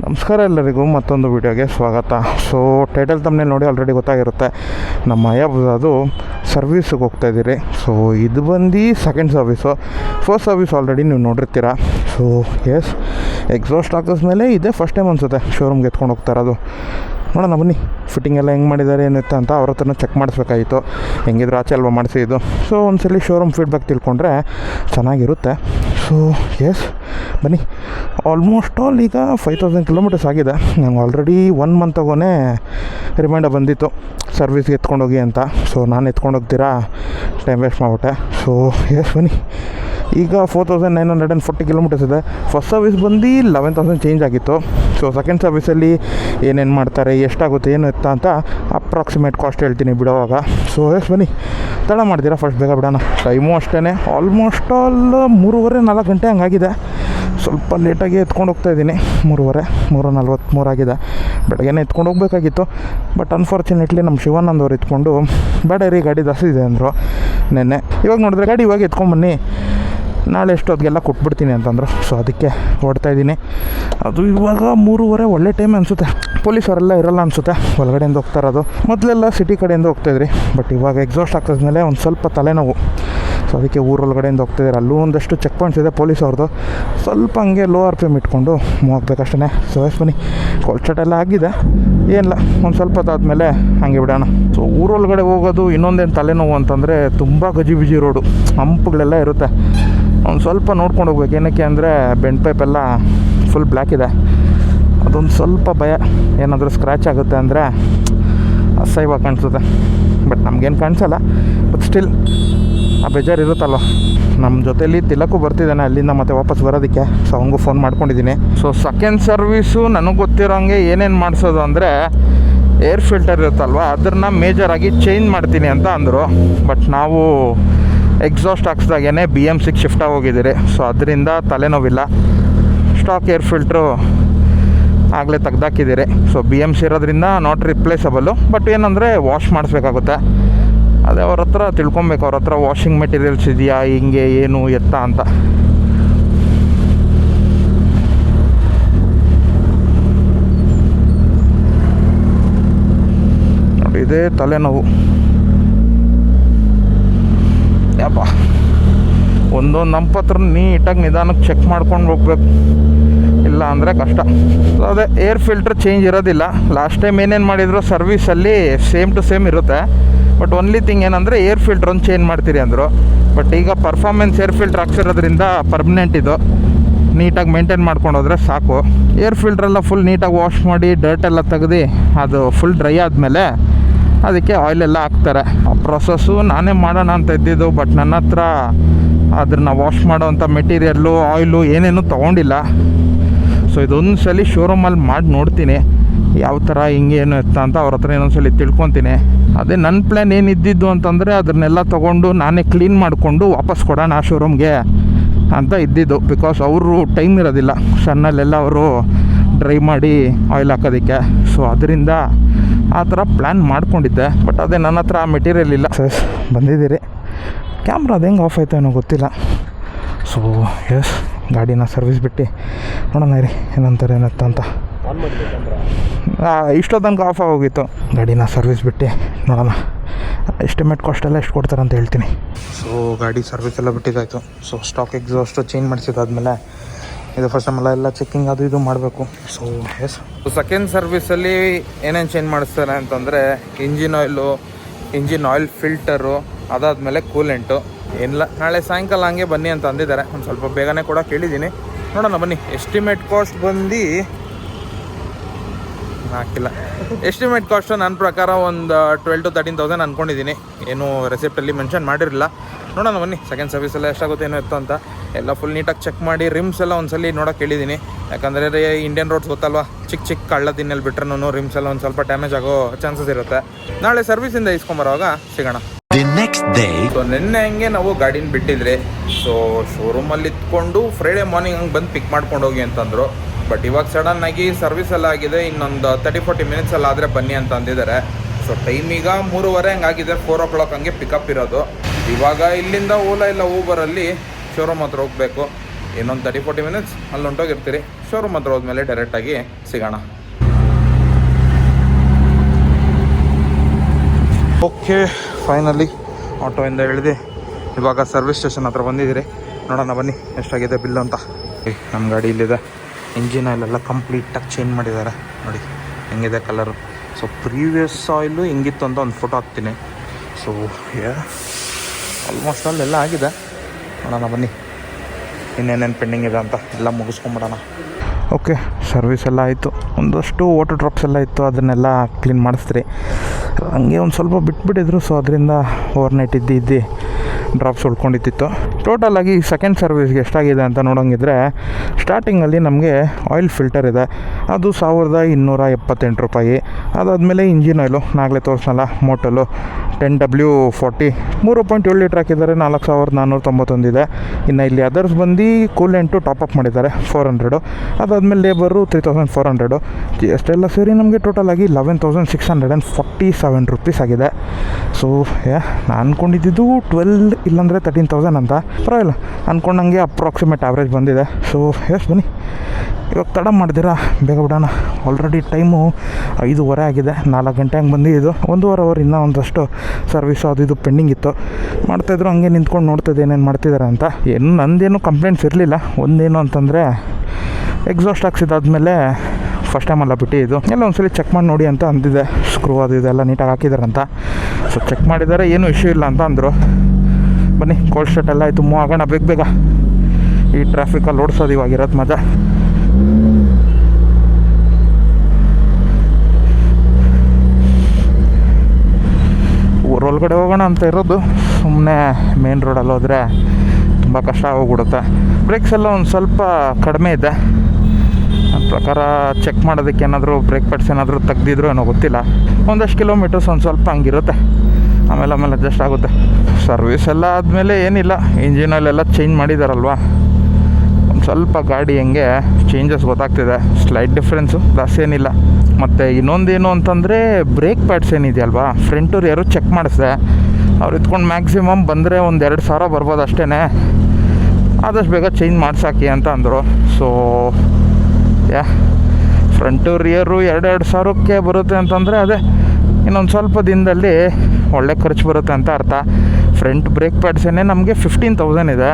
ನಮಸ್ಕಾರ ಎಲ್ಲರಿಗೂ ಮತ್ತೊಂದು ವಿಡಿಯೋಗೆ ಸ್ವಾಗತ. ಸೊ ಟೈಟಲ್ ತಮ್ಮನೇ ನೋಡಿ ಆಲ್ರೆಡಿ ಗೊತ್ತಾಗಿರುತ್ತೆ. ನಮ್ಮ ಅದು ಸರ್ವೀಸಿಗೆ ಹೋಗ್ತಾ ಇದ್ದೀರಿ ಸೊ ಇದು ಬಂದು second service first service already ನೀವು ನೋಡಿರ್ತೀರ. ಸೊ ಎಸ್ ಎಕ್ಸಾಸ್ಟ್ ಹಾಕಿಸ್ಮೇಲೆ ಇದೇ ಫಸ್ಟ್ ಟೈಮ್ ಅನಿಸುತ್ತೆ ಶೋರೂಮ್ಗೆ ಎತ್ಕೊಂಡು ಹೋಗ್ತಾ ಇರೋದು. ನೋಡೋಣ ಬನ್ನಿ ಫಿಟ್ಟಿಂಗ್ ಎಲ್ಲ ಹೆಂಗೆ ಮಾಡಿದ್ದಾರೆ, ಏನಿತ್ತು ಅಂತ ಅವ್ರ ಹತ್ರನೂ ಚೆಕ್ ಮಾಡಿಸ್ಬೇಕಾಗಿತ್ತು. ಹೆಂಗಿದ್ರು ಆಚೆ ಅಲ್ವಾ ಮಾಡಿಸಿದ್ದು. ಸೊ ಒಂದ್ಸಲಿ ಶೋರೂಮ್ ಫೀಡ್ಬ್ಯಾಕ್ ತಿಳ್ಕೊಂಡ್ರೆ ಚೆನ್ನಾಗಿರುತ್ತೆ. ಸೊ ಎಸ್ ಬನ್ನಿ. ಆಲ್ಮೋಸ್ಟ್ ಆಲ್ ಈಗ ಫೈವ್ ತೌಸಂಡ್ ಕಿಲೋಮೀಟರ್ಸ್ ಆಗಿದೆ. ನಂಗೆ ಆಲ್ರೆಡಿ ಒನ್ ಮಂತಾಗೋನೇ ರಿಮೈಂಡರ್ ಬಂದಿತ್ತು. ಸರ್ವಿಸ್ಗೆ ಎತ್ಕೊಂಡೋಗಿ ಅಂತ. ಸೊ ನಾನು ಎತ್ಕೊಂಡು ಹೋಗ್ತೀರಾ? ಟೈಮ್ ವೇಸ್ಟ್ ಮಾಡಿಬಿಟ್ಟೆ. ಸೊ ಎಸ್ ಬನ್ನಿ. ಈಗ four thousand nine hundred and forty kilometres ಇದೆ. ಫಸ್ಟ್ ಸರ್ವಿಸ್ ಬಂದು ಲೆವೆನ್ ತೌಸಂಡ್ ಚೇಂಜ್ ಆಗಿತ್ತು. ಸೊ ಸೆಕೆಂಡ್ ಸರ್ವಿಸಲ್ಲಿ ಏನೇನು ಮಾಡ್ತಾರೆ, ಎಷ್ಟಾಗುತ್ತೆ, ಏನು ಇತ್ತ ಅಂತ ಅಪ್ರಾಕ್ಸಿಮೇಟ್ ಕಾಸ್ಟ್ ಹೇಳ್ತೀನಿ ಬಿಡೋವಾಗ ಸೊ ಎಸ್ ಬನ್ನಿ. ತಡ ಮಾಡ್ತೀರಾ? ಫಸ್ಟ್ ಬೇಗ ಬಿಡೋಣ. ಟೈಮು ಅಷ್ಟೇ ಆಲ್ಮೋಸ್ಟ್ ಆಲ್ ಮೂರುವರೆ ನಾಲ್ಕು ಗಂಟೆ ಹಂಗಾಗಿದೆ. ಸ್ವಲ್ಪ ಲೇಟಾಗಿ ಎತ್ಕೊಂಡು ಹೋಗ್ತಾ ಇದ್ದೀನಿ. ಮೂರುವರೆ ಮೂರು ನಲ್ವತ್ತ್ಮೂರು ಆಗಿದೆ. ಬೆಳಗ್ಗೆನೇ ಎತ್ಕೊಂಡು ಹೋಗ್ಬೇಕಾಗಿತ್ತು. ಬಟ್ ಅನ್ಫಾರ್ಚುನೇಟ್ಲಿ ನಮ್ಮ ಶಿವಾನಂದ್ ಅವ್ರು ಎತ್ಕೊಂಡು, ಬೇಡ ರೀ, ಗಾಡಿ ಜಾಸ್ತಿ ಇದೆ ಅಂದರು. ನೆನ್ನೆ. ಇವಾಗ ನೋಡಿದ್ರೆ ಗಾಡಿ ಇವಾಗ ಎತ್ಕೊಂಬನ್ನಿ ನಾಳೆ ಎಷ್ಟೊತ್ತಿಗೆಲ್ಲ ಕೊಟ್ಬಿಡ್ತೀನಿ ಅಂತಂದರು. ಸೊ ಅದಕ್ಕೆ ಓಡ್ತಾ ಇದ್ದೀನಿ. ಅದು ಇವಾಗ ಮೂರುವರೆ, ಒಳ್ಳೆ ಟೈಮ್ ಅನಿಸುತ್ತೆ. ಪೊಲೀಸರೆಲ್ಲ ಇರಲ್ಲ ಅನಿಸುತ್ತೆ. ಒಳಗಡೆಯಿಂದ ಹೋಗ್ತಾ ಇರೋದು. ಮೊದಲೆಲ್ಲ ಸಿಟಿ ಕಡೆಯಿಂದ ಹೋಗ್ತಾಯಿದ್ರಿ ಬಟ್ ಇವಾಗ ಎಕ್ಸಾಸ್ಟ್ ಹಾಕಿದ್ಮೇಲೆ ಒಂದು ಸ್ವಲ್ಪ ತಲೆನೋವು. ಸೊ ಅದಕ್ಕೆ ಊರೊಳಗಡೆಯಿಂದ ಹೋಗ್ತಿದ್ದಾರೆ. ಅಲ್ಲೂ ಒಂದಷ್ಟು ಚೆಕ್ ಪಾಯಿಂಟ್ಸ್ ಇದೆ ಪೊಲೀಸ್ ಅವ್ರದ್ದು ಸ್ವಲ್ಪ ಹಂಗೆ ಲೋ ಆರ್ ಪಿ ಎಂ ಇಟ್ಕೊಂಡು ಹೋಗ್ಬೇಕಷ್ಟೇ ಸೊ ಎಸ್ ಬನ್ನಿ. ಕೊಲ್ಚಟ್ ಎಲ್ಲ ಆಗಿದೆ. ಏನಿಲ್ಲ, ಒಂದು ಸ್ವಲ್ಪ ಹೊತ್ತಾದ್ಮೇಲೆ ಹಂಗೆ ಬಿಡೋಣ. ಸೊ ಊರೊಳಗಡೆ ಹೋಗೋದು ಇನ್ನೊಂದೇನು ತಲೆನೋವು ಅಂತಂದರೆ ತುಂಬ ಗಜಿಬಿಜಿ ರೋಡು ಹಂಪುಗಳೆಲ್ಲ ಇರುತ್ತೆ. ಒಂದು ಸ್ವಲ್ಪ ನೋಡ್ಕೊಂಡು ಹೋಗ್ಬೇಕು. ಏನಕ್ಕೆ ಅಂದರೆ ಬೆಂಡ್ ಪೈಪ್ ಎಲ್ಲ ಫುಲ್ ಬ್ಲ್ಯಾಕ್ ಇದೆ. ಅದೊಂದು ಸ್ವಲ್ಪ ಭಯ. ಏನಾದರೂ ಸ್ಕ್ರ್ಯಾಚ್ ಆಗುತ್ತೆ ಅಂದರೆ ಅಸಹ್ಯವಾಗಿ ಕಾಣಿಸುತ್ತೆ. ಬಟ್ ನಮಗೇನು ಕಾಣಿಸಲ್ಲ. ಬಟ್ ಸ್ಟಿಲ್ ಆ ಬೇಜಾರು ಇರುತ್ತಲ್ಲ ನಮ್ಮ ಜೊತೇಲಿ ತಿಲಕ್ಕೂ ಬರ್ತಿದ್ದಾನೆ ಅಲ್ಲಿಂದ ಮತ್ತೆ ವಾಪಸ್ ಬರೋದಕ್ಕೆ. ಸೊ ಅವಂಗೂ ಫೋನ್ ಮಾಡ್ಕೊಂಡಿದ್ದೀನಿ. ಸೊ ಸೆಕೆಂಡ್ ಸರ್ವಿಸು ನನಗೆ ಗೊತ್ತಿರೋಂಗೆ ಏನೇನು ಮಾಡಿಸೋದು ಅಂದರೆ ಏರ್ ಫಿಲ್ಟರ್ ಇರುತ್ತಲ್ವ ಅದನ್ನು ಮೇಜರಾಗಿ ಚೇಂಜ್ ಮಾಡ್ತೀನಿ ಅಂತ ಅಂದರು. ಬಟ್ ನಾವು ಎಕ್ಸಾಸ್ಟ್ ಹಾಕ್ಸ್ದಾಗೇ ಬಿ ಎಂ ಸಿಗೆ ಶಿಫ್ಟ್ ಹೋಗಿದ್ದೀರಿ ಸೊ ಅದರಿಂದ ತಲೆನೋವಿಲ್ಲ. ಸ್ಟಾಕ್ ಏರ್ ಫಿಲ್ಟ್ರು ಆಗಲೇ ತೆಗ್ದಾಕಿದ್ದೀರಿ. ಸೊ ಬಿ ಎಂ ಸಿ ಇರೋದ್ರಿಂದ ನಾಟ್ ರಿಪ್ಲೇಸಬಲ್ಲು ಬಟ್ ಏನಂದರೆ ವಾಶ್ ಮಾಡಿಸ್ಬೇಕಾಗುತ್ತೆ. ಅದೇ ಅವ್ರ ಹತ್ರ ತಿಳ್ಕೊಬೇಕು, ಅವ್ರ ಹತ್ರ ವಾಷಿಂಗ್ ಮೆಟೀರಿಯಲ್ಸ್ ಇದೆಯಾ, ಹಿಂಗೆ, ಏನು, ಎತ್ತ ಅಂತ. ಇದೇ ತಲೆನೋವು. ಯಪ್ಪ. ಒಂದೊಂದು ನಂಪತ್ರ ನೀಟಾಗಿ ನಿಧಾನಕ್ಕೆ ಚೆಕ್ ಮಾಡ್ಕೊಂಡು ಹೋಗ್ಬೇಕು. ಇಲ್ಲ ಅಂದರೆ ಕಷ್ಟ. ಅದೇ ಏರ್ ಫಿಲ್ಟ್ರ್ ಚೇಂಜ್ ಇರೋದಿಲ್ಲ. ಲಾಸ್ಟ್ ಟೈಮ್ ಏನೇನು ಮಾಡಿದ್ರು ಸರ್ವೀಸಲ್ಲಿ ಸೇಮ್ ಟು ಸೇಮ್ ಇರುತ್ತೆ. ಬಟ್ ಒನ್ಲಿ ಥಿಂಗ್ ಏನಂದರೆ ಏರ್ ಫಿಲ್ಟ್ರ್ ಒಂದು ಚೇಂಜ್ ಮಾಡ್ತೀರಿ ಅಂದರು. ಬಟ್ ಈಗ ಪರ್ಫಾರ್ಮೆನ್ಸ್ ಏರ್ ಫಿಲ್ಟ್ರ್ ಹಾಕ್ಸಿರೋದ್ರಿಂದ ಪರ್ಮನೆಂಟ್ ಇದು. ನೀಟಾಗಿ ಮೇಂಟೈನ್ ಮಾಡ್ಕೊಂಡು ಹೋದರೆ ಸಾಕು. ಏರ್ ಫಿಲ್ಟ್ರೆಲ್ಲ ಫುಲ್ ನೀಟಾಗಿ ವಾಶ್ ಮಾಡಿ ಡರ್ಟ್ ಎಲ್ಲ ತೆಗ್ದು ಅದು ಫುಲ್ ಡ್ರೈ ಆದಮೇಲೆ ಅದಕ್ಕೆ ಆಯಿಲೆಲ್ಲ ಹಾಕ್ತಾರೆ. ಆ ಪ್ರೊಸೆಸ್ಸು ನಾನೇ ಮಾಡೋಣ ಅಂತ ಇದ್ದಿದ್ದು ಬಟ್ ನನ್ನ ಹತ್ರ ಅದನ್ನ ವಾಶ್ ಮಾಡೋವಂಥ ಮೆಟೀರಿಯಲ್ಲು ಆಯಿಲು ಏನೇನು ತೊಗೊಂಡಿಲ್ಲ. ಸೊ ಇದೊಂದು ಸಲ ಶೋರೂಮಲ್ಲಿ ಮಾಡಿ ನೋಡ್ತೀನಿ. ಯಾವ ಥರ ಹಿಂಗೇನು ಇತ್ತ ಅಂತ ಅವ್ರ ಹತ್ರ ಇನ್ನೊಂದು ಸಲ ತಿಳ್ಕೊತೀನಿ. ಅದೇ ನನ್ನ ಪ್ಲ್ಯಾನ್ ಏನಿದ್ದಿದ್ದು ಅಂತಂದರೆ ಅದನ್ನೆಲ್ಲ ತೊಗೊಂಡು ನಾನೇ ಕ್ಲೀನ್ ಮಾಡಿಕೊಂಡು ವಾಪಸ್ ಕೊಡೋಣ ಆ ಶೋರೂಮ್ಗೆ ಅಂತ ಇದ್ದಿದ್ದು. ಬಿಕಾಸ್ ಅವರು ಟೈಮ್ ಇರೋದಿಲ್ಲ. ಸಣ್ಣಲ್ಲೆಲ್ಲ ಅವರು ಡ್ರೈ ಮಾಡಿ ಆಯಿಲ್ ಹಾಕೋದಕ್ಕೆ. ಸೊ ಅದರಿಂದ ಆ ಥರ ಪ್ಲ್ಯಾನ್ ಮಾಡ್ಕೊಂಡಿದ್ದೆ. ಬಟ್ ಅದೇ ನನ್ನ ಹತ್ರ ಆ ಮೆಟೀರಿಯಲ್ ಇಲ್ಲ. ಸರ್ ಬಂದಿದ್ದೀರಿ. ಕ್ಯಾಮ್ರಾ ಅದು ಹೆಂಗೆ ಆಫ್ ಆಯ್ತು ಏನೋ ಗೊತ್ತಿಲ್ಲ. ಸೊ ಎಸ್ ಗಾಡಿನ ಸರ್ವಿಸ್ ಬಿಟ್ಟು ನೋಡೋಣ ರೀ ಏನಂತಾರೆ, ಏನತ್ತ ಅಂತ. ಇಷ್ಟೋ ತನಕ ಆಫ್ ಆಗೋಗಿತ್ತು. ಗಾಡಿನ ಸರ್ವಿಸ್ ಬಿಟ್ಟು ನೋಡೋಣ. ಎಸ್ಟಿಮೇಟ್ ಕಾಸ್ಟ್ ಎಲ್ಲ ಎಷ್ಟು ಕೊಡ್ತಾರೆ ಅಂತ ಹೇಳ್ತೀನಿ. ಸೊ ಗಾಡಿ ಸರ್ವಿಸ್ ಎಲ್ಲ ಬಿಟ್ಟಿದ್ದಾಯಿತು. ಸೊ ಸ್ಟಾಕ್ ಎಕ್ಸಾಸ್ಟು ಚೇಂಜ್ ಮಾಡಿಸಿದಾದ್ಮೇಲೆ ಇದು ಫಸ್ಟ್ ನಮ್ಮೆಲ್ಲ ಎಲ್ಲ ಚೆಕ್ಕಿಂಗ್ ಅದು ಇದು ಮಾಡಬೇಕು. ಸೊ ಎಸ್ ಸೆಕೆಂಡ್ ಸರ್ವಿಸಲ್ಲಿ ಏನೇನು ಚೇಂಜ್ ಮಾಡಿಸ್ತಾರೆ ಅಂತಂದರೆ engine oil engine oil filter ಅದಾದಮೇಲೆ ಕೂಲೆಂಟು ಏನಿಲ್ಲ ನಾಳೆ ಸಾಯಂಕಾಲ ಹಂಗೆ ಬನ್ನಿ ಅಂತ ಅಂದಿದ್ದಾರೆ. ಒಂದು ಸ್ವಲ್ಪ ಬೇಗನೆ ಕೂಡ ಕೇಳಿದ್ದೀನಿ. ನೋಡೋಣ ಬನ್ನಿ. ಎಸ್ಟಿಮೇಟ್ ಕಾಸ್ಟ್ ಬಂದು ಹಾಕಿಲ್ಲ. ಎಸ್ಟಿಮೇಟ್ ಕಾಸ್ಟು ನನ್ನ ಪ್ರಕಾರ ಒಂದು ಟ್ವೆಲ್ ಟು ತರ್ಟೀನ್ ತೌಸಂಡ್ ಅಂದ್ಕೊಂಡಿದ್ದೀನಿ ಏನೂ ರೆಸಿಪ್ಟಲ್ಲಿ ಮೆನ್ಷನ್ ಮಾಡಿರಲಿಲ್ಲ. ನೋಡೋಣ ಬನ್ನಿ ಸೆಕೆಂಡ್ ಸರ್ವಿಸೆಲ್ಲ ಎಷ್ಟಾಗುತ್ತೆ ಏನೋ ಇತ್ತು ಅಂತ. ಎಲ್ಲ ಫುಲ್ ನೀಟಾಗಿ ಚೆಕ್ ಮಾಡಿ ರಿಮ್ಸ್ ಎಲ್ಲ ಒಂದ್ಸಲಿ ನೋಡೋಕೆ ಹೇಳಿದ್ದೀನಿ ಯಾಕಂದರೆ ಇಂಡಿಯನ್ ರೋಡ್ಸ್ ಗೊತ್ತಲ್ವಾ? ಚಿಕ್ಕ ಚಿಕ್ಕ ಕಳ್ಳ ತಿನ್ನಲ್ಲಿ ಬಿಟ್ರೂ ರಿಮ್ಸ್ ಎಲ್ಲ ಒಂದು ಸ್ವಲ್ಪ ಡ್ಯಾಮೇಜ್ ಆಗೋ ಚಾನ್ಸಸ್ ಇರುತ್ತೆ. ನಾಳೆ ಸರ್ವಿಸಿಂದ ಇಸ್ಕೊಂಬರೋವಾಗ ಸಿಗೋಣ. ದಿ ನೆಕ್ಸ್ಟ್ ಡೇ ಸೊ ನಿನ್ನೆ ಹಂಗೆ ನಾವು ಗಾಡಿನ ಬಿಟ್ಟಿದ್ರಿ. ಸೊ ಶೋರೂಮಲ್ಲಿ ಇತ್ಕೊಂಡು ಫ್ರೈಡೇ ಮಾರ್ನಿಂಗ್ ಹಂಗೆ ಬಂದು ಪಿಕ್ ಮಾಡ್ಕೊಂಡು ಹೋಗಿ ಅಂತಂದರು. ಬಟ್ ಇವಾಗ ಸಡನ್ ಆಗಿ ಸರ್ವಿಸ್ ಎಲ್ಲ ಆಗಿದೆ. ಇನ್ನೊಂದು ತರ್ಟಿ ಫೋರ್ಟಿ ಮಿನಿಟ್ಸ್ ಎಲ್ಲ ಆದರೆ ಬನ್ನಿ ಅಂತ ಅಂದಿದ್ದಾರೆ. ಸೊ ಟೈಮ್ ಈಗ ಮೂರುವರೆ ಹಂಗಾಗಿದೆ ಫೋರ್ ಓ ಕ್ಲಾಕ್ ಹಂಗೆ ಪಿಕಪ್ ಇರೋದು. ಇವಾಗ ಇಲ್ಲಿಂದ ಓಲಾ ಇಲ್ಲ ಊಬರಲ್ಲಿ ಶೋರೂಮ್ ಹತ್ರ ಹೋಗಬೇಕು. ಇನ್ನೊಂದು ತರ್ಟಿ ಫೋರ್ಟಿ ಮಿನಿಟ್ಸ್ ಅಲ್ಲಿ ಹೊಂಟೋಗಿರ್ತೀರಿ ಶೋರೂಮ್ ಹತ್ರ ಹೋದ್ಮೇಲೆ ಡೈರೆಕ್ಟಾಗಿ ಸಿಗೋಣ. ಓಕೆ ಫೈನಲಿ ಆಟೋಯಿಂದ ಇಳಿದು ಇವಾಗ ಸರ್ವಿಸ್ ಸ್ಟೇಷನ್ ಹತ್ರ ಬಂದಿದ್ದೀರಿ. ನೋಡೋಣ ಬನ್ನಿ, ಎಷ್ಟಾಗಿದೆ ಬಿಲ್ ಅಂತ. ನಮ್ಮ ಗಾಡಿ ಇಲ್ಲಿದೆ. ಇಂಜಿನ್ ಆಯಿಲೆಲ್ಲ ಕಂಪ್ಲೀಟಾಗಿ ಚೇಂಜ್ ಮಾಡಿದ್ದಾರೆ ನೋಡಿ, ಹೆಂಗಿದೆ ಕಲರು ಸೊ ಪ್ರೀವಿಯಸ್ ಆಯಿಲು ಹೆಂಗಿತ್ತು ಅಂತ ಒಂದು ಫೋಟೋ ಹಾಕ್ತೀನಿ. ಸೊ ಆಲ್ಮೋಸ್ಟ್ ಅಲ್ಲೆಲ್ಲ ಆಗಿದೆ. ನೋಡೋಣ, ಬನ್ನಿ. ಇನ್ನೇನೇನು ಪೆಂಡಿಂಗ್ ಇದೆ ಅಂತ ಎಲ್ಲ ಮುಗಿಸ್ಕೊಂಬಿಡೋಣ. ಓಕೆ ಸರ್ವಿಸ್ ಎಲ್ಲ ಆಯಿತು. ಒಂದಷ್ಟು ವಾಟರ್ ಡ್ರಾಪ್ಸ್ ಎಲ್ಲ ಇತ್ತು, ಅದನ್ನೆಲ್ಲ ಕ್ಲೀನ್ ಮಾಡಿಸ್ತೀರಿ. ಹಂಗೆ ಒಂದು ಸ್ವಲ್ಪ ಬಿಟ್ಬಿಟ್ಟಿದ್ರು ಸೊ ಅದರಿಂದ ಓವರ್ನೈಟ್ ಇದ್ದು ಇದ್ದು. ಡ್ರಾಪ್ಸ್ ಉಳ್ಕೊಂಡಿತ್ತು ಟೋಟಲಾಗಿ ಸೆಕೆಂಡ್ ಸರ್ವಿಸ್ಗೆ ಎಷ್ಟಾಗಿದೆ ಅಂತ ನೋಡೋಂಗಿದ್ರೆ ಸ್ಟಾರ್ಟಿಂಗಲ್ಲಿ ನಮಗೆ ಆಯಿಲ್ ಫಿಲ್ಟರ್ ಇದೆ. ಅದು ಸಾವಿರದ ಇನ್ನೂರ ಎಪ್ಪತ್ತೆಂಟು ರೂಪಾಯಿ. ಅದಾದಮೇಲೆ ಇಂಜಿನ್ ಆಯಿಲು ನಾಗಲೇ ತೋರಿಸಲ್ಲ ಮೋಟಲು ಟೆನ್ ಡಬ್ಲ್ಯೂ ಫೋರ್ಟಿ ಮೂರು ಪಾಯಿಂಟ್ ಏಳು ಲೀಟ್ರ್ ಹಾಕಿದ್ದಾರೆ, ನಾಲ್ಕು ಸಾವಿರದ ನಾನ್ನೂರ ತೊಂಬತ್ತೊಂದಿದೆ ಇನ್ನು ಇಲ್ಲಿ ಅದರ್ಸ್ ಬಂದು ಕೂಲೆಂಟು ಅಪ್ ಮಾಡಿದ್ದಾರೆ ಫೋರ್ ಹಂಡ್ರೆಡು ಅದಾದಮೇಲೆ labour three thousand four hundred G S T ಎಲ್ಲ ಸೇರಿ ನಮಗೆ ಟೋಟಲಾಗಿ eleven thousand six hundred and forty seven rupees ಆಗಿದೆ. ಸೊ ಯಾ ನಾನು ಅಂದ್ಕೊಂಡಿದ್ದು ಟ್ವೆಲ್ ಇಲ್ಲಾಂದರೆ ತರ್ಟೀನ್ ತೌಸಂಡ್ ಅಂತ. ಪರವಾಗಿಲ್ಲ ಅಂದ್ಕೊಂಡಂಗೆ ಅಪ್ರಾಕ್ಸಿಮೇಟ್ ಆವ್ರೇಜ್ ಬಂದಿದೆ. ಸೊ ಎಸ್ ಬನ್ನಿ. ಇವಾಗ ತಡ ಮಾಡ್ದಿರಾ? ಬೇಗ ಬಿಡೋಣ. ಆಲ್ರೆಡಿ ಟೈಮು ಐದೂವರೆ ಆಗಿದೆ. ನಾಲ್ಕು ಗಂಟೆ ಹಂಗೆ ಬಂದಿದ್ದು. ಒಂದೂವರೆ ಅವರ್ ಇನ್ನೂ ಒಂದಷ್ಟು ಸರ್ವಿಸು ಅದು ಇದು ಪೆಂಡಿಂಗ್ ಇತ್ತು. ಮಾಡ್ತಾಯಿದ್ರು ಹಂಗೆ ನಿಂತ್ಕೊಂಡು ನೋಡ್ತಿದ್ದೆ ಏನೇನು ಮಾಡ್ತಿದ್ದಾರೆ ಅಂತ. ಏನು, ನಂದೇನು ಕಂಪ್ಲೇಂಟ್ಸ್ ಇರಲಿಲ್ಲ. ಒಂದೇನು ಅಂತಂದರೆ ಎಕ್ಸಾಸ್ಟ್ ಹಾಕ್ಸಿದಾದ್ಮೇಲೆ ಫಸ್ಟ್ ಟೈಮ್ ಅಲ್ಲ ಬಿಟ್ಟಿದ್ದು ಎಲ್ಲ ಒಂದ್ಸಲಿ ಚೆಕ್ ಮಾಡಿ ನೋಡಿ ಅಂತ ಅಂದಿದೆ ಸ್ಕ್ರೂ ಅದು ಇದೆಲ್ಲ ನೀಟಾಗಿ ಹಾಕಿದಾರಂತ ಸೊ ಚೆಕ್ ಮಾಡಿದ್ದಾರೆ ಏನು ಇಶ್ಯೂ ಇಲ್ಲ ಅಂತ ಅಂದರು. ಬನ್ನಿ ಕೋಲ್ಡ್ ಸ್ಟಾರ್ಟ್ ಎಲ್ಲ ಆಯಿತು ಮೂವ್ ಆಗೋಣ, ಬೇಗ ಬೇಗ. ಈ ಟ್ರಾಫಿಕಲ್ಲಿ ಓಡಿಸೋದು ಇವಾಗಿರೋದು ಮಜಾ. ಊರೊಳಗಡೆ ಹೋಗೋಣ ಅಂತ ಇರೋದು ಸುಮ್ಮನೆ ಮೇನ್ ರೋಡಲ್ಲಿ ಹೋದರೆ ತುಂಬ ಕಷ್ಟ ಆಗೋಗ್ಬಿಡುತ್ತೆ. ಬ್ರೇಕ್ಸ್ ಎಲ್ಲ ಒಂದು ಸ್ವಲ್ಪ ಕಡಿಮೆ ಇದೆ. ನನ್ನ ಪ್ರಕಾರ ಚೆಕ್ ಮಾಡೋದಕ್ಕೆ ಏನಾದರೂ ಬ್ರೇಕ್ ಪ್ಯಾಡ್ಸ್ ಏನಾದರೂ ತೆಗ್ದಿದ್ರು ಏನೋ ಗೊತ್ತಿಲ್ಲ. ಒಂದಷ್ಟು ಕಿಲೋಮೀಟರ್ಸ್ ಒಂದು ಸ್ವಲ್ಪ ಹಂಗಿರುತ್ತೆ. ಆಮೇಲೆ ಆಮೇಲೆ ಅಡ್ಜಸ್ಟ್ ಆಗುತ್ತೆ. ಸರ್ವಿಸ್ ಎಲ್ಲ ಆದಮೇಲೆ ಏನಿಲ್ಲ ಇಂಜಿನಲ್ಲೆಲ್ಲ ಚೇಂಜ್ ಮಾಡಿದಾರಲ್ವಾ? ಒಂದು ಸ್ವಲ್ಪ ಗಾಡಿ ಹೆಂಗೆ ಚೇಂಜಸ್ ಗೊತ್ತಾಗ್ತಿದೆ ಸ್ಲೈಟ್ ಡಿಫ್ರೆನ್ಸು ಜಾಸ್ತಿ ಏನಿಲ್ಲ. ಮತ್ತು ಇನ್ನೊಂದೇನು ಅಂತಂದರೆ ಬ್ರೇಕ್ ಪ್ಯಾಡ್ಸ್ ಏನಿದೆಯಲ್ವಾ? ಫ್ರಂಟೂರು ಯಾರು ಚೆಕ್ ಮಾಡಿಸಿದೆ. ಅವ್ರು ಇತ್ಕೊಂಡು ಮ್ಯಾಕ್ಸಿಮಮ್ ಬಂದರೆ ಒಂದು ಎರಡು ಸಾವಿರ ಬರ್ಬೋದು ಅಷ್ಟೇ ಆದಷ್ಟು ಬೇಗ ಚೇಂಜ್ ಮಾಡಿಸಾಕಿ ಅಂತ ಅಂದರು. ಸೊ ಯಾ ಫ್ರಂಟು ರಿಯರು ಎರಡೆರಡು ಸಾವಿರಕ್ಕೆ ಬರುತ್ತೆ ಅಂತಂದರೆ ಅದೇ ಇನ್ನೊಂದು ಸ್ವಲ್ಪ ದಿನದಲ್ಲಿ ಒಳ್ಳೆ ಖರ್ಚು ಬರುತ್ತೆ ಅಂತ ಅರ್ಥ. ಫ್ರಂಟ್ ಬ್ರೇಕ್ ಪ್ಯಾಡ್ಸೇ ನಮಗೆ ಫಿಫ್ಟೀನ್ ತೌಸಂಡ್ ಇದೆ.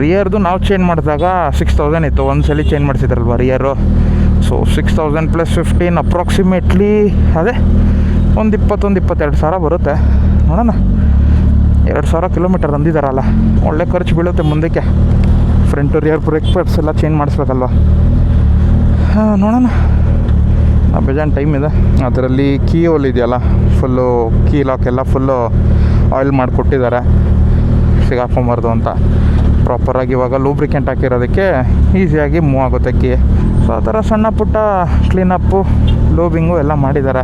ರಿಯರ್ದು ನಾವು ಚೇಂಜ್ ಮಾಡಿದಾಗ ಸಿಕ್ಸ್ ತೌಸಂಡ್ ಇತ್ತು. ಒಂದು ಸಲ change ಮಾಡಿಸಿದ್ರಲ್ವ rear so six thousand plus fifteen approximately ಅದೇ ಒಂದು ಇಪ್ಪತ್ತೊಂದು ಇಪ್ಪತ್ತೆರಡು ಸಾವಿರ ಬರುತ್ತೆ. ನೋಡೋಣ. ಎರಡು ಸಾವಿರ ಕಿಲೋಮೀಟರ್ ಅಂದಿದ್ದಾರಲ್ಲ ಒಳ್ಳೆ ಖರ್ಚು ಬೀಳುತ್ತೆ ಮುಂದಕ್ಕೆ. ಫ್ರಂಟು ರಿಯರ್ ಬ್ರೇಕ್ ಪ್ಯಾಡ್ಸ್ ಎಲ್ಲ ಚೇಂಜ್ ಮಾಡಿಸ್ಬೇಕಲ್ವ? ಹಾಂ, ನೋಡೋಣ. ಬೇಜಾನ್ ಟೈಮ್ ಇದೆ. ಅದರಲ್ಲಿ ಕೀ ಓಲ್ ಇದೆಯಲ್ಲ ಫುಲ್ಲು ಕೀ ಲಾಕ್ ಎಲ್ಲ ಫುಲ್ಲು ಆಯಿಲ್ ಮಾಡಿಕೊಟ್ಟಿದ್ದಾರೆ. ಸಿಗಾಕೊಂಬಾರ್ದು ಅಂತ. ಪ್ರಾಪರಾಗಿ ಇವಾಗ ಲೂಬ್ರಿಕೆಂಟ್ ಹಾಕಿರೋದಕ್ಕೆ ಈಸಿಯಾಗಿ ಮೂವ್ ಆಗುತ್ತೆ ಕೀ. ಸೊ ಆ ಥರ ಸಣ್ಣ ಪುಟ್ಟ ಕ್ಲೀನಪ್ಪು ಲೂಬಿಂಗು ಎಲ್ಲ ಮಾಡಿದ್ದಾರೆ.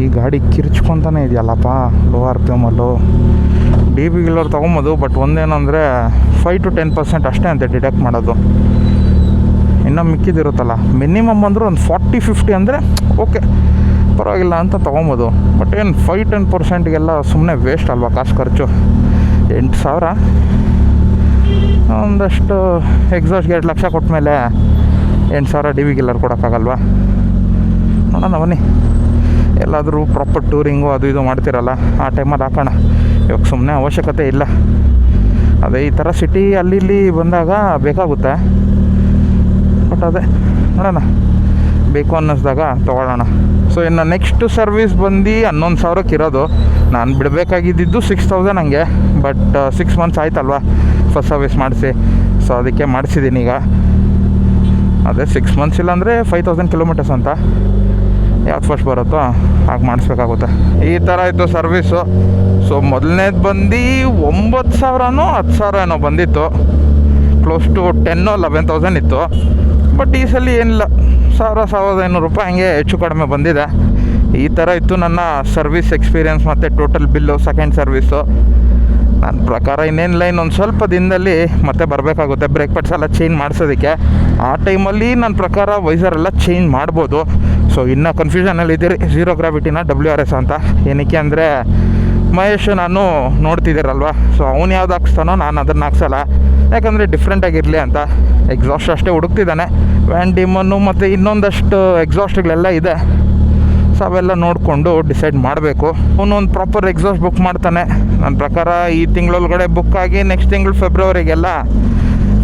ಈ ಗಾಡಿ ಕಿರ್ಚ್ಕೊತಾನೆ ಇದೆಯಲ್ಲಪ್ಪ ಲೋ ಆರ್ ಪಿ ಎಮಲ್ಲು ಡಿ ಬಿ ಗಿಲ್ಲರ್ ತೊಗೊಬೋದು ಬಟ್ ಒಂದೇನಂದರೆ ಫೈವ್ ಟು ಟೆನ್ ಪರ್ಸೆಂಟ್ ಅಷ್ಟೇ ಅಂತೆ ಡಿಟೆಕ್ಟ್ ಮಾಡೋದು. ಇನ್ನು ಮಿಕ್ಕಿದಿರುತ್ತಲ್ಲ. ಮಿನಿಮಮ್ ಅಂದರೂ ಒಂದು ಫಾರ್ಟಿ ಫಿಫ್ಟಿ ಅಂದರೆ ಓಕೆ ಪರವಾಗಿಲ್ಲ ಅಂತ ತೊಗೊಬೋದು. ಬಟ್ ಏನು ಫೈವ್ ಟೆನ್ ಪರ್ಸೆಂಟ್ಗೆಲ್ಲ ಸುಮ್ಮನೆ ವೇಸ್ಟ್ ಅಲ್ವಾ ಕಾಸು ಖರ್ಚು? ಎಂಟು ಸಾವಿರ? ಒಂದಷ್ಟು ಎಕ್ಸಾಸ್ಟ್ಗೆ ಎರಡು ಲಕ್ಷ ಕೊಟ್ಟ ಮೇಲೆ ಎಂಟು ಸಾವಿರ ಡಿ ವಿ ಗಿಲ್ಲರ್ ಕೊಡೋಕ್ಕಾಗಲ್ವಾ? ನೋಡೋಣ ಬನ್ನಿ. ಎಲ್ಲಾದರೂ ಪ್ರಾಪರ್ ಟೂರಿಂಗು ಅದು ಇದು ಮಾಡ್ತಿರಲ್ಲ, ಆ ಟೈಮಲ್ಲಿ ಹಾಕೋಣ. ಇವಾಗ ಸುಮ್ಮನೆ ಅವಶ್ಯಕತೆ ಇಲ್ಲ. ಅದೇ ಈ ಥರ ಸಿಟಿ ಅಲ್ಲಿ ಇಲ್ಲಿ ಬಂದಾಗ ಬೇಕಾಗುತ್ತೆ. ಅದೇ ನೋಡೋಣ. ಬೇಕು ಅನ್ನಿಸ್ದಾಗ ತೊಗೊಳ್ಳೋಣ. ಸೊ ಇನ್ನು ನೆಕ್ಸ್ಟ್ ಸರ್ವಿಸ್ ಬಂದು ಹನ್ನೊಂದು ಸಾವಿರಕ್ಕೆ ಇರೋದು. ನಾನು ಬಿಡಬೇಕಾಗಿದ್ದು ಸಿಕ್ಸ್ ತೌಸಂಡ್ ಹಂಗೆ ಬಟ್ ಸಿಕ್ಸ್ ಮಂತ್ಸ್ ಆಯ್ತಲ್ವಾ? ಫಸ್ಟ್ ಸರ್ವಿಸ್ ಮಾಡಿಸಿ. ಸೊ ಅದಕ್ಕೆ ಮಾಡಿಸಿದ್ದೀನಿ ಈಗ. ಅದೇ ಸಿಕ್ಸ್ ಮಂತ್ಸ್ ಇಲ್ಲಾಂದರೆ ಫೈವ್ ತೌಸಂಡ್ ಕಿಲೋಮೀಟರ್ಸ್ ಅಂತ. ಯಾವ್ದು ಫಸ್ಟ್ ಬರುತ್ತೋ, ಹಾಗೆ ಮಾಡಿಸ್ಬೇಕಾಗುತ್ತೆ. ಈ ಥರ ಇತ್ತು ಸರ್ವೀಸು ಸೊ ಮೊದಲನೇದು ಬಂದು ಒಂಬತ್ತು ಸಾವಿರನೋ ಹತ್ತು ಸಾವಿರ ಏನೋ ಬಂದಿತ್ತು ಕ್ಲೋಸ್ ಟು ಟೆನ್ನೋ ಲೆವೆನ್ ತೌಸಂಡ್ ಇತ್ತು. ಬಟ್ ಈ ಸಲ ಏನಿಲ್ಲ. ಸಾವಿರ, ಸಾವಿರದ ಐನೂರು ರೂಪಾಯಿ ಹಂಗೆ ಹೆಚ್ಚು ಕಡಿಮೆ ಬಂದಿದೆ. ಈ ಥರ ಇತ್ತು ನನ್ನ ಸರ್ವಿಸ್ ಎಕ್ಸ್ಪೀರಿಯನ್ಸ್ ಮತ್ತು ಟೋಟಲ್ ಬಿಲ್ಲು ಸೆಕೆಂಡ್ ಸರ್ವಿಸ್ಸು ನನ್ನ ಪ್ರಕಾರ ಇನ್ನೇನಿಲ್ಲ, ಇನ್ನೊಂದು ಸ್ವಲ್ಪ ದಿನದಲ್ಲಿ ಮತ್ತೆ ಬರಬೇಕಾಗುತ್ತೆ. ಬ್ರೇಕ್ ಎಲ್ಲ ಚೇಂಜ್ ಮಾಡಿಸೋದಕ್ಕೆ. ಆ ಟೈಮಲ್ಲಿ ನನ್ನ ಪ್ರಕಾರ ವೈಸರ್ ಎಲ್ಲ ಚೇಂಜ್ ಮಾಡ್ಬೋದು. ಸೊ ಇನ್ನೂ ಕನ್ಫ್ಯೂಷನಲ್ಲಿ ಇದ್ದೀರಿ ಜೀರೋ ಗ್ರಾವಿಟಿನ ಡಬ್ಲ್ಯೂ ಆರ್ ಎಸ್ ಅಂತ. ಏನಕ್ಕೆ ಅಂದರೆ ಮಹೇಶ್ ನಾನು ನೋಡ್ತಿದ್ದೀರಲ್ವ? ಸೊ ಅವ್ನು ಯಾವ್ದು ಹಾಕ್ಸ್ತಾನೋ ನಾನು ಅದನ್ನು ಹಾಕ್ಸಲ್ಲ. ಯಾಕಂದರೆ ಡಿಫ್ರೆಂಟಾಗಿರಲಿ ಅಂತ. ಎಕ್ಸಾಸ್ಟ್ ಅಷ್ಟೇ ಹುಡುಕ್ತಿದ್ದಾನೆ. ವ್ಯಾನ್ ಡಿಮನ್ನು ಮತ್ತು ಇನ್ನೊಂದಷ್ಟು ಎಕ್ಸಾಸ್ಟ್ಗಳೆಲ್ಲ ಇದೆ. ಸೊ ಅವೆಲ್ಲ ನೋಡಿಕೊಂಡು ಡಿಸೈಡ್ ಮಾಡಬೇಕು. ಅವನೊಂದು ಪ್ರಾಪರ್ ಎಕ್ಸಾಸ್ಟ್ ಬುಕ್ ಮಾಡ್ತಾನೆ. ನನ್ನ ಪ್ರಕಾರ ಈ ತಿಂಗಳೊಳಗಡೆ ಬುಕ್ ಆಗಿ ನೆಕ್ಸ್ಟ್ ತಿಂಗಳು ಫೆಬ್ರವರಿಗೆಲ್ಲ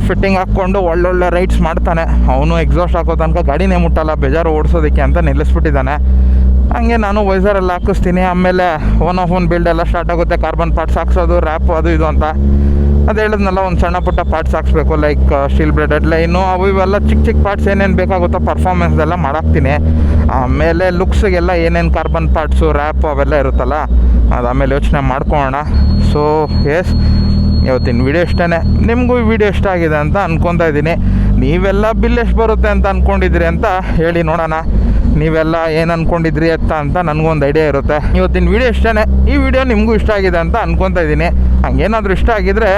ಫಿಟ್ಟಿಂಗ್ ಹಾಕ್ಕೊಂಡು ಒಳ್ಳೊಳ್ಳೆ ರೈಡ್ಸ್ ಮಾಡ್ತಾನೆ. ಅವನು ಎಕ್ಸಾಸ್ಟ್ ಹಾಕೋ ತನಕ ಗಾಡಿನೇ ಮುಟ್ಟಲ್ಲ. ಬೇಜಾರು ಓಡಿಸೋದಕ್ಕೆ ಅಂತ ನಿಲ್ಲಿಸ್ಬಿಟ್ಟಿದ್ದಾನೆ. ಹಂಗೆ ನಾನು ವೈಸರಲ್ಲಿ ಹಾಕಿಸ್ತೀನಿ. ಆಮೇಲೆ ಒನ್ ಆಫ್ ಒನ್ ಬಿಲ್ಡ್ ಎಲ್ಲ ಸ್ಟಾರ್ಟ್ ಆಗುತ್ತೆ. ಕಾರ್ಬನ್ ಪಾರ್ಟ್ಸ್ ಹಾಕ್ಸೋದು ರ್ಯಾಪ್ ಅದು ಇದು ಅಂತ. ಅದು ಹೇಳಿದ್ನಲ್ಲ, ಒಂದು ಸಣ್ಣ ಪುಟ್ಟ ಪಾರ್ಟ್ಸ್ ಹಾಕ್ಸ್ಬೇಕು ಲೈಕ್ ಸ್ಟೀಲ್ ಬ್ರೆಡೆಡ್ ಲೈನು ಅವು ಇವೆಲ್ಲ ಚಿಕ್ಕ ಚಿಕ್ಕ ಪಾರ್ಟ್ಸ್ ಏನೇನು ಬೇಕಾಗುತ್ತೋ ಪರ್ಫಾರ್ಮೆನ್ಸ್ದೆಲ್ಲ ಮಾಡಾಕ್ತೀನಿ. ಆಮೇಲೆ ಲುಕ್ಸ್ಗೆಲ್ಲ ಏನೇನು ಕಾರ್ಬನ್ ಪಾರ್ಟ್ಸು ರ್ಯಾಪ್ ಅವೆಲ್ಲ ಇರುತ್ತಲ್ಲ, ಅದು ಆಮೇಲೆ ಯೋಚನೆ ಮಾಡ್ಕೊಳ್ಳೋಣ. ಸೊ ಎಸ್ ಇವತ್ತಿನ ವಿಡಿಯೋ ಇಷ್ಟೇ ನಿಮಗೂ ಈ ವಿಡಿಯೋ ಇಷ್ಟ ಆಗಿದೆ ಅಂತ ಅನ್ಕೊತಾ ಇದ್ದೀನಿ. ನೀವೆಲ್ಲ ಬಿಲ್ ಎಷ್ಟು ಬರುತ್ತೆ ಅಂತ ಅಂದ್ಕೊಂಡಿದ್ರಿ ಅಂತ ಹೇಳಿ ನೋಡೋಣ. ನೀವೆಲ್ಲ ಏನು ಅನ್ಕೊಂಡಿದ್ರಿ ಅತ್ತ ಅಂತ ನನಗೊಂದು ಐಡಿಯಾ ಇರುತ್ತೆ. ಇವತ್ತಿನ ವಿಡಿಯೋ ಇಷ್ಟನೇ. ಈ ವಿಡಿಯೋ ನಿಮಗೂ ಇಷ್ಟ ಆಗಿದೆ ಅಂತ ಅನ್ಕೊತಾ ಇದ್ದೀನಿ. ಹಂಗೇನಾದರೂ ಇಷ್ಟ ಆಗಿದ್ರೆ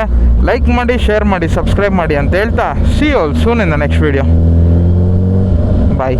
ಲೈಕ್ ಮಾಡಿ ಶೇರ್ ಮಾಡಿ ಸಬ್ಸ್ಕ್ರೈಬ್ ಮಾಡಿ ಅಂತ ಹೇಳ್ತಾ. See all soon in the next video bye